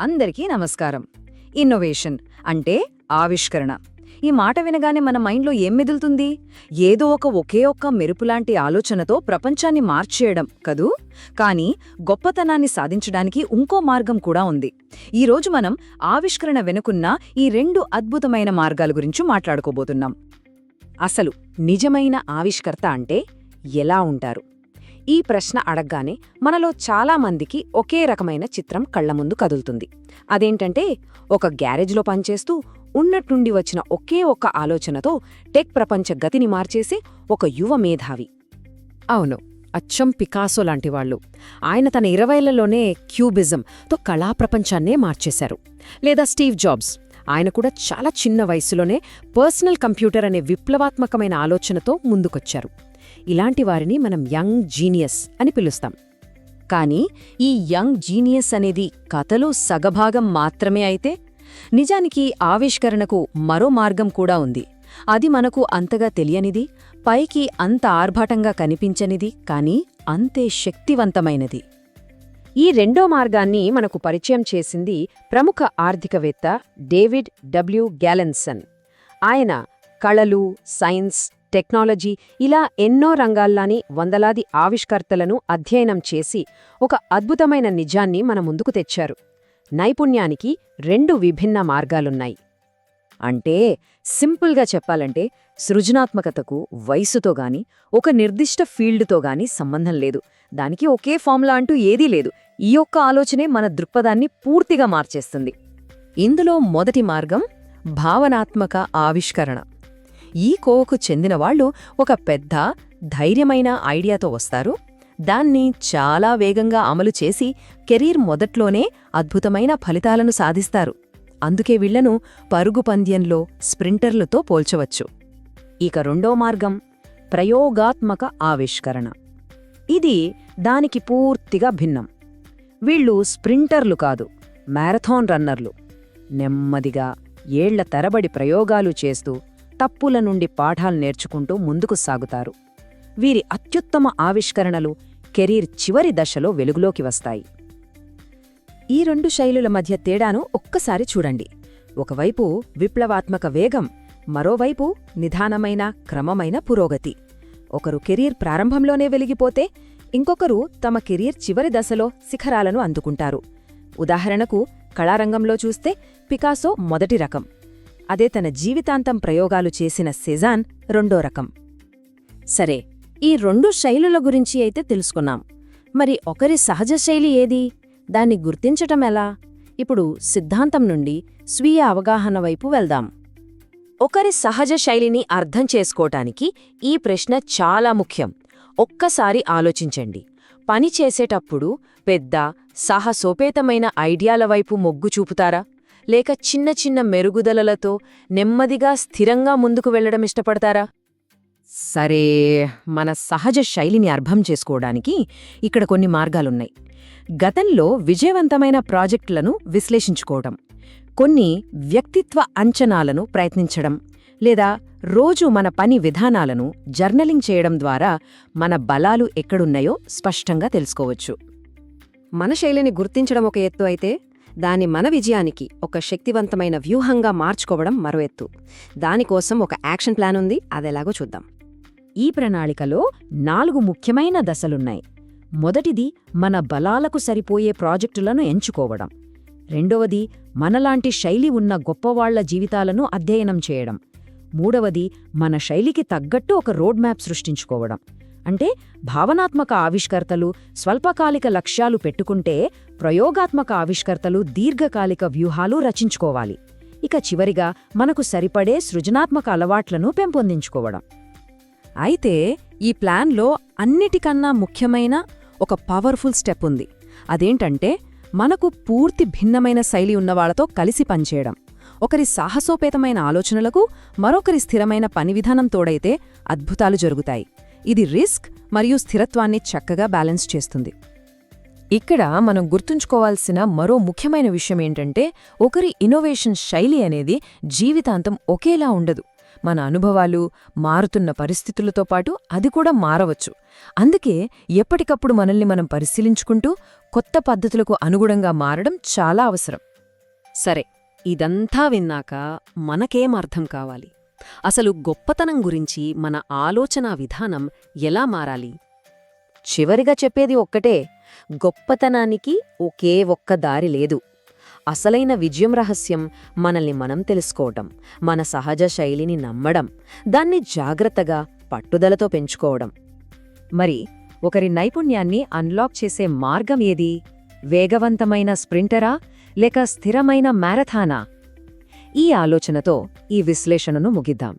అందరికీ నమస్కారం. ఇన్నోవేషన్ అంటే ఆవిష్కరణ. ఈ మాట వినగానే మన మైండ్లో ఏం మెదులుతుంది? ఏదో ఒక ఒకే ఒక్క మెరుపులాంటి ఆలోచనతో ప్రపంచాన్ని మార్చేయడం కదూ? కానీ గొప్పతనాన్ని సాధించడానికి ఇంకో మార్గం కూడా ఉంది. ఈరోజు మనం ఆవిష్కరణ వెనుకున్న ఈ రెండు అద్భుతమైన మార్గాల గురించి మాట్లాడుకోబోతున్నాం. అసలు నిజమైన ఆవిష్కర్త అంటే ఎలా ఉంటారు? ఈ ప్రశ్న అడగ్గానే మనలో చాలామందికి ఒకే రకమైన చిత్రం కళ్ళ ముందు కదులుతుంది. అదేంటంటే ఒక గ్యారేజ్లో పనిచేస్తూ ఉన్నట్టుండి వచ్చిన ఒకే ఒక్క ఆలోచనతో టెక్ ప్రపంచ గతిని మార్చేసే ఒక యువ మేధావి. అవును అచ్చం పికాసో లాంటివాళ్ళు ఆయన తన ఇరవైలలోనే క్యూబిజంతో కళాప్రపంచాన్నే మార్చేశారు. లేదా స్టీవ్ జాబ్స్. ఆయన కూడా చాలా చిన్న వయసులోనే పర్సనల్ కంప్యూటర్ అనే విప్లవాత్మకమైన ఆలోచనతో ముందుకొచ్చారు. ఇలాంటి వారిని మనం యంగ్ జీనియస్ అని పిలుస్తాం. కానీ ఈ యంగ్ జీనియస్ అనేది కథలో సగభాగం మాత్రమే అయితే నిజానికి ఆవిష్కరణకు మరో మార్గం కూడా ఉంది. అది మనకు అంతగా తెలియనిది పైకి అంత ఆర్భాటంగా కనిపించనిది కానీ అంతే శక్తివంతమైనది. ఈ రెండో మార్గాన్ని మనకు పరిచయం చేసింది ప్రముఖ ఆర్థికవేత్త డేవిడ్ డబ్ల్యూ గ్యాలెన్సన్. ఆయన కళలు సైన్స్ టెక్నాలజీ ఇలా ఎన్నో రంగాల్లాని వందలాది ఆవిష్కర్తలను అధ్యయనం చేసి ఒక అద్భుతమైన నిజాన్ని మన ముందుకు తెచ్చారు. నైపుణ్యానికి రెండు విభిన్న మార్గాలున్నాయి. అంటే సింపుల్గా చెప్పాలంటే సృజనాత్మకతకు వయసుతో గాని ఒక నిర్దిష్ట ఫీల్డ్తో గాని సంబంధం లేదు. దానికి ఒకే ఫార్ములా అంటూ ఏదీ లేదు. ఈ ఒక్క ఆలోచనే మన దృక్పథాన్ని పూర్తిగా మార్చేస్తుంది. ఇందులో మొదటి మార్గం భావనాత్మక ఆవిష్కరణ. ఈ కోవకు చెందినవాళ్ళు ఒక పెద్ద ధైర్యమైన ఐడియాతో వస్తారు. దాన్ని చాలా వేగంగా అమలు చేసి కెరీర్ మొదట్లోనే అద్భుతమైన ఫలితాలను సాధిస్తారు. అందుకే వీళ్ళను పరుగు పంద్యంలో స్ప్రింటర్లతో పోల్చవచ్చు. ఇక రెండో మార్గం ప్రయోగాత్మక ఆవిష్కరణ. ఇది దానికి పూర్తిగా భిన్నం. వీళ్ళు స్ప్రింటర్లు కాదు మ్యారథాన్ రన్నర్లు. నెమ్మదిగా ఏళ్ళ తరబడి ప్రయోగాలు చేస్తూ తప్పుల నుండి పాఠాలు నేర్చుకుంటూ ముందుకు సాగుతారు. వీరి అత్యుత్తమ ఆవిష్కరణలు కెరీర్ చివరి దశలో వెలుగులోకి వస్తాయి. ఈ రెండు శైలుల మధ్య తేడాను ఒక్కసారి చూడండి. ఒకవైపు విప్లవాత్మక వేగం మరోవైపు నిదానమైన క్రమమైన పురోగతి. ఒకరు కెరీర్ ప్రారంభంలోనే వెలిగిపోతే ఇంకొకరు తమ కెరీర్ చివరి దశలో శిఖరాలను అందుకుంటారు. ఉదాహరణకు కళారంగంలో చూస్తే పికాసో మొదటి రకం. అదే తన జీవితాంతం ప్రయోగాలు చేసిన సెజాన్ రెండో రకం. సరే ఈ రెండు శైలుల గురించి అయితే తెలుసుకున్నాం. మరి ఒకరి సహజ శైలి ఏది? దాన్ని గుర్తించటం ఎలా? ఇప్పుడు సిద్ధాంతం నుండి స్వీయ అవగాహన వైపు వెళ్దాం. ఒకరి సహజ శైలిని అర్థం చేసుకోటానికి ఈ ప్రశ్న చాలా ముఖ్యం. ఒక్కసారి ఆలోచించండి. పని చేసేటప్పుడు పెద్ద సాహసోపేతమైన ఐడియాల వైపు మొగ్గు చూపుతారా? లేక చిన్న చిన్న మెరుగుదలలతో నెమ్మదిగా స్థిరంగా ముందుకు వెళ్ళడం ఇష్టపడతారా? సరే మన సహజ శైలిని అర్థం చేసుకోవడానికి ఇక్కడ కొన్ని మార్గాలున్నాయి. గతంలో విజయవంతమైన ప్రాజెక్టులను విశ్లేషించుకోవడం కొన్ని వ్యక్తిత్వ అంచనాలను ప్రయత్నించడం లేదా రోజు మన పని విధానాలను జర్నలింగ్ చేయడం ద్వారా మన బలాలు ఎక్కడున్నాయో స్పష్టంగా తెలుసుకోవచ్చు. మన శైలిని గుర్తించడం ఒక ఎత్తు అయితే దాని మన విజయానికి ఒక శక్తివంతమైన వ్యూహంగా మార్చుకోవడం మరో ఎత్తు. దానికోసం ఒక యాక్షన్ ప్లాన్ ఉంది అదెలాగో చూద్దాం. ఈ ప్రణాళికలో నాలుగు ముఖ్యమైన దశలున్నాయి. మొదటిది మన బలాలకు సరిపోయే ప్రాజెక్టులను ఎంచుకోవడం. రెండవది మనలాంటి శైలి ఉన్న గొప్పవాళ్ళ జీవితాలను అధ్యయనం చేయడం. మూడవది మన శైలికి తగ్గట్టు ఒక రోడ్ మ్యాప్ సృష్టించుకోవడం. అంటే భావనాత్మక ఆవిష్కర్తలు స్వల్పకాలిక లక్ష్యాలు పెట్టుకుంటే ప్రయోగాత్మక ఆవిష్కర్తలు దీర్ఘకాలిక వ్యూహాలు రచించుకోవాలి. ఇక చివరిగా మనకు సరిపడే సృజనాత్మక అలవాట్లను పెంపొందించుకోవడం. అయితే ఈ ప్లాన్లో అన్నిటికన్నా ముఖ్యమైన ఒక పవర్ఫుల్ స్టెప్ ఉంది. అదేంటంటే మనకు పూర్తి భిన్నమైన శైలి ఉన్నవాళ్ళతో కలిసి పనిచేయడం. ఒకరి సాహసోపేతమైన ఆలోచనలకు మరొకరి స్థిరమైన పని విధానం తోడైతే అద్భుతాలు జరుగుతాయి. ఇది రిస్క్ మరియు స్థిరత్వాన్ని చక్కగా బ్యాలెన్స్ చేస్తుంది. ఇక్కడ మనం గుర్తుంచుకోవాల్సిన మరో ముఖ్యమైన విషయం ఏంటంటే ఒకరి ఇన్నోవేషన్ శైలి అనేది జీవితాంతం ఒకేలా ఉండదు. మన అనుభవాలు మారుతున్న పరిస్థితులతో పాటు అది కూడా మారవచ్చు. అందుకే ఎప్పటికప్పుడు మనల్ని మనం పరిశీలించుకుంటూ కొత్త పద్ధతులకు అనుగుణంగా మారడం చాలా అవసరం. సరే ఇదంతా విన్నాక మనకేం అర్థం కావాలి? అసలు గొప్పతనం గురించి మన ఆలోచనా విధానం ఎలా మారాలి? చివరిగా చెప్పేది ఒక్కటే గొప్పతనానికి ఒకే ఒక్క దారి లేదు. అసలైన విజయం రహస్యం మనల్ని మనం తెలుసుకోవటం మన సహజ శైలిని నమ్మడం దాన్ని జాగ్రత్తగా పట్టుదలతో పెంచుకోవడం. మరి ఒకరి నైపుణ్యాన్ని అన్లాక్ చేసే మార్గం ఏది? వేగవంతమైన స్ప్రింటరా లేక స్థిరమైన మ్యారథానా? ఈ ఆలోచనతో ఈ విశ్లేషణను ముగిద్దాం.